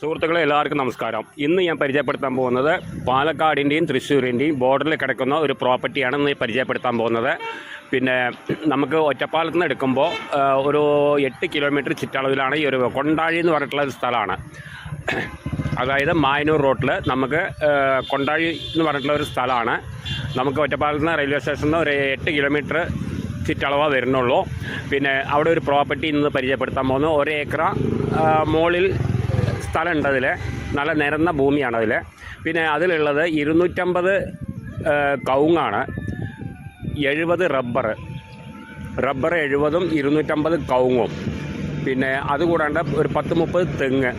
സുഹൃത്തുക്കളെ എല്ലാവർക്കും നമസ്കാരം. ഇന്ന് ഞാൻ പരിചയപ്പെടുത്താൻ പോകുന്നത് പാലക്കാടിന്റെയും തൃശ്ശൂരിന്റെയും ബോർഡറിൽ കിടക്കുന്ന ഒരു പ്രോപ്പർട്ടിയാണ് ഇന്ന് പരിചയപ്പെടുത്താൻ പോകുന്നത്. പിന്നെ നമുക്ക് ഒറ്റപ്പാലത്ത് നിന്ന് എടുക്കുമ്പോൾ ഒരു എട്ട് കിലോമീറ്റർ ചുറ്റളവിലാണ് ഈ ഒരു കൊണ്ടാഴി എന്ന് പറഞ്ഞിട്ടുള്ള ഒരു സ്ഥലമാണ്. അതായത് മായനൂർ റോട്ടിൽ നമുക്ക് കൊണ്ടാഴി എന്ന് പറഞ്ഞിട്ടുള്ള ഒരു സ്ഥലമാണ്. നമുക്ക് ഒറ്റപ്പാലത്ത് നിന്ന് റെയിൽവേ സ്റ്റേഷനിൽ നിന്ന് ഒരു എട്ട് കിലോമീറ്റർ ചുറ്റളവ വരുന്നുള്ളൂ. പിന്നെ അവിടെ ഒരു പ്രോപ്പർട്ടി ഇന്ന് പരിചയപ്പെടുത്താൻ പോകുന്നു. ഒരു ഏക്കറ മോളിൽ സ്ഥലമുണ്ട് അതിൽ നല്ല നിരന്ന ഭൂമിയാണ് അതിൽ പിന്നെ അതിലുള്ളത് ഇരുന്നൂറ്റമ്പത് കൗങ്ങാണ് എഴുപത് റബ്ബർ റബ്ബർ എഴുപതും ഇരുന്നൂറ്റമ്പത് കൗങ്ങും പിന്നെ അതുകൂടാണ്ട് ഒരു പത്ത് മുപ്പത് തെങ്ങ്.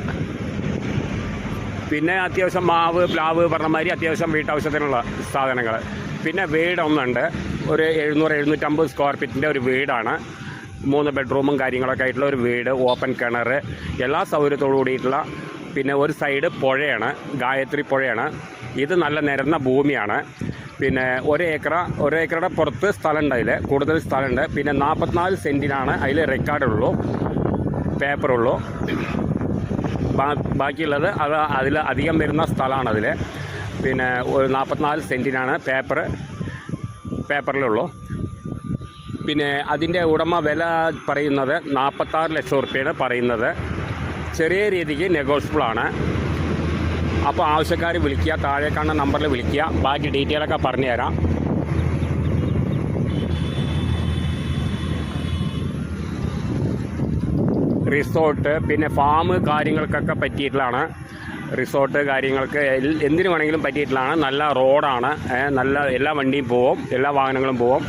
പിന്നെ അത്യാവശ്യം മാവ് പ്ലാവ് പറഞ്ഞ മാതിരി അത്യാവശ്യം വീട്ടാവശ്യത്തിനുള്ള സാധനങ്ങൾ പിന്നെ വീടൊന്നുണ്ട്. ഒരു എഴുന്നൂറ് എഴുന്നൂറ്റമ്പത് സ്ക്വയർ ഫീറ്റിന്റെ ഒരു വീടാണ്. മൂന്ന് ബെഡ്റൂമും കാര്യങ്ങളൊക്കെ ആയിട്ടുള്ള ഒരു വീട് ഓപ്പൺ കിണർ എല്ലാ സൗകര്യത്തോടു കൂടിയിട്ടുള്ള പിന്നെ ഒരു സൈഡ് പുഴയാണ് ഗായത്രി പുഴയാണ്. ഇത് നല്ല നിരന്ന ഭൂമിയാണ്. പിന്നെ ഒരു ഏക്കർ ഒരു ഏക്കറുടെ പുറത്ത് സ്ഥലമുണ്ട് അതിൽ കൂടുതൽ സ്ഥലമുണ്ട്. പിന്നെ നാൽപ്പത്തിനാല് സെന്റിനാണ് അതിൽ റെക്കോർഡുള്ളൂ പേപ്പറുള്ളൂ ബാക്കിയുള്ളത് അത് അതിൽ അധികം വരുന്ന സ്ഥലമാണ് അതിൽ പിന്നെ ഒരു നാൽപ്പത്തിനാല് സെന്റിനാണ് പേപ്പർ പേപ്പറിലുള്ളൂ പിന്നെ അതിന്റെ ഉടമ വില പറയുന്നത് നാൽപ്പത്താറ് ലക്ഷം റുപ്യയാണ് പറയുന്നത്. ചെറിയ രീതിക്ക് നെഗോഷ്യബിൾ ആണ്. അപ്പോൾ ആവശ്യക്കാർ വിളിക്കുക താഴെ കാണുന്ന നമ്പറിൽ വിളിക്കുക. ബാക്കി ഡീറ്റെയിലൊക്കെ പറഞ്ഞു തരാം റിസോർട്ട് പിന്നെ ഫാം കാര്യങ്ങൾക്കൊക്കെ പറ്റിയിട്ടുള്ളതാണ്. റിസോർട്ട് കാര്യങ്ങൾക്ക് എന്തിനു വേണമെങ്കിലും പറ്റിയിട്ടുള്ളതാണ്. നല്ല റോഡാണ് നല്ല എല്ലാ വണ്ടിയും പോവും എല്ലാ വാഹനങ്ങളും പോവും.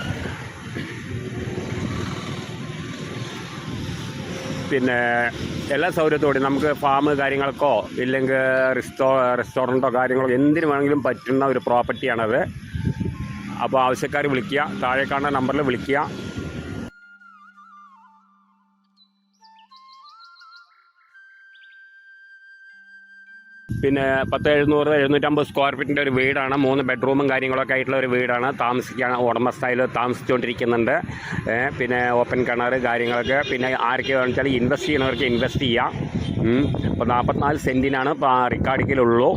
പിന്നെ എല്ലാ സൗകര്യത്തോടെയും നമുക്ക് ഫാം കാര്യങ്ങൾക്കോ ഇല്ലെങ്കിൽ റിസ്റ്റോ റെസ്റ്റോറന്റോ കാര്യങ്ങളോ എന്തിനു വേണമെങ്കിലും പറ്റുന്ന ഒരു പ്രോപ്പർട്ടിയാണത് അപ്പോൾ ആവശ്യക്കാർ വിളിക്കുക താഴെ കാണുന്ന നമ്പറിൽ വിളിക്കുക. പിന്നെ പത്ത് എഴുന്നൂറ് എഴുന്നൂറ്റമ്പത് സ്ക്വയർ ഫീറ്റിന്റെ ഒരു വീടാണ്. മൂന്ന് ബെഡ്റൂമും കാര്യങ്ങളൊക്കെ ആയിട്ടുള്ള ഒരു വീടാണ്. താമസിക്കാൻ ഉടമസ്ഥയിൽ താമസിച്ചുകൊണ്ടിരിക്കുന്നുണ്ട്. പിന്നെ ഓപ്പൺ കിണർ കാര്യങ്ങളൊക്കെ. പിന്നെ ആരൊക്കെ വെച്ചാൽ ഇൻവെസ്റ്റ് ചെയ്യുന്നവർക്ക് ഇൻവെസ്റ്റ് ചെയ്യാം. ഇപ്പോൾ നാൽപ്പത്തിനാല് സെന്റിനാണ് റിക്കാർഡിക്കലുള്ളൂ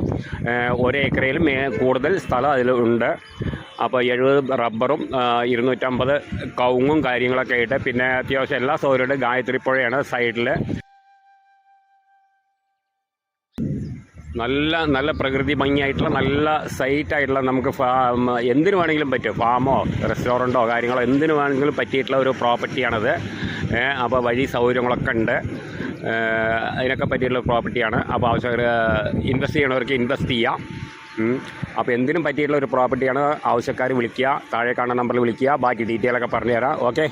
ഒരു ഏക്കറയിൽ മേ കൂടുതൽ സ്ഥലം അതിലുണ്ട്. അപ്പോൾ എഴുപത് റബ്ബറും ഇരുന്നൂറ്റമ്പത് കവുങ്ങും കാര്യങ്ങളൊക്കെ ആയിട്ട് പിന്നെ അത്യാവശ്യം എല്ലാ സൗകര്യവും ഗായത്രി പുഴയാണ് സൈഡിൽ നല്ല നല്ല പ്രകൃതി ഭംഗിയായിട്ടുള്ള നല്ല സൈറ്റ് ആയിട്ടുള്ള നമുക്ക് ഫാം എന്തിനു വേണമെങ്കിലും പറ്റും. ഫാമോ റെസ്റ്റോറന്റോ കാര്യങ്ങളോ എന്തിനു വേണമെങ്കിലും പറ്റിയിട്ടുള്ള ഒരു പ്രോപ്പർട്ടിയാണത്. അപ്പോൾ വഴി സൗകര്യങ്ങളൊക്കെ ഉണ്ട്. അതിനൊക്കെ പറ്റിയിട്ടുള്ള പ്രോപ്പർട്ടിയാണ്. അപ്പോൾ ആവശ്യക്കാർ ഇൻവെസ്റ്റ് ചെയ്യണവർക്ക് ഇൻവെസ്റ്റ് ചെയ്യാം. അപ്പോൾ എന്തിനും പറ്റിയിട്ടുള്ള ഒരു പ്രോപ്പർട്ടിയാണ്. ആവശ്യക്കാർ വിളിക്കുക താഴെ കാണുന്ന നമ്പറിൽ വിളിക്കുക. ബാക്കി ഡീറ്റെയിലൊക്കെ പറഞ്ഞു തരാം ഓക്കെ?